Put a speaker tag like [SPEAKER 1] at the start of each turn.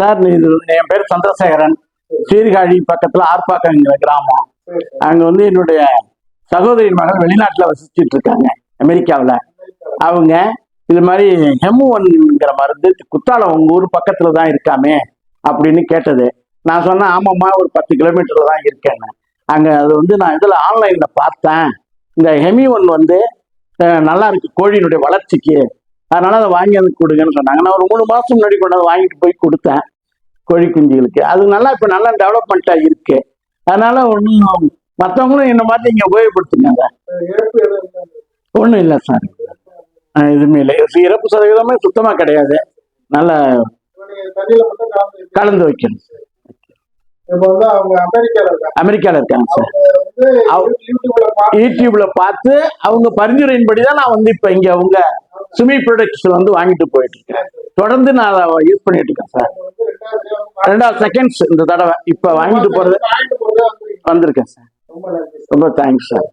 [SPEAKER 1] Sir இது என் பேர் சந்திரசேகரன். சீர்காழி பக்கத்துல ஆர்ப்பாக்கங்கிற கிராமம். அங்க வந்து என்னுடைய சகோதரி மகள் வெளிநாட்டுல வசிச்சுட்டு இருக்காங்க அமெரிக்காவுல. அவங்க இது மாதிரி ஹெமு ஒன்ங்கிற மருந்து குத்தாலம் உங்க ஊர் பக்கத்துல தான் இருக்காமே அப்படின்னு கேட்டது. நான் சொன்னேன் ஆமாம்மா ஒரு பத்து கிலோமீட்டர்ல தான் இருக்கேன்னு. அங்க அது வந்து நான் இதுல ஆன்லைன்ல பார்த்தேன். இந்த ஹெமி ஒன் வந்து நல்லா இருக்கு. கோழியினுடைய வளர்ச்சிக்கு அதனால அதை வாங்கி வந்து கொடுங்கன்னு சொன்னாங்க. நான் ஒரு மூணு மாசம் முன்னாடி கொண்டு வந்து வாங்கிட்டு போய் கொடுத்தேன் கோழி குஞ்சுகளுக்கு. அது நல்லா இப்ப நல்லா டெவலப்மெண்ட்டா இருக்கு. அதனால ஒன்றும் மற்றவங்களும் என்ன மாதிரி இங்க உபயோகப்படுத்துங்க. அதை. ஒன்றும் இல்லை சார். எதுவுமே இல்லை. இறப்பு சதவீதமே சுத்தமா கிடையாது. நல்ல
[SPEAKER 2] கலந்து
[SPEAKER 1] வைக்கணும்.
[SPEAKER 2] அமெரிக்கால இருக்காங்க
[SPEAKER 1] சார்.
[SPEAKER 2] யூடியூப்ல பார்த்து
[SPEAKER 1] அவங்க பரிந்துரையின்படி தான் நான் வந்து இப்ப இங்க உங்க சுமி ப்ரொடக்ட்ஸ் வந்து வாங்கிட்டு போயிட்டு இருக்கேன் தொடர்ந்து நான் அதை யூஸ் பண்ணிட்டு இருக்கேன் சார்.
[SPEAKER 2] ரெண்டாவது
[SPEAKER 1] செகண்ட்ஸ் இந்த தடவை இப்ப வாங்கிட்டு போறது வந்திருக்கேன் சார்.
[SPEAKER 2] ரொம்ப நன்றி
[SPEAKER 1] ரொம்ப தேங்க்ஸ் சார்.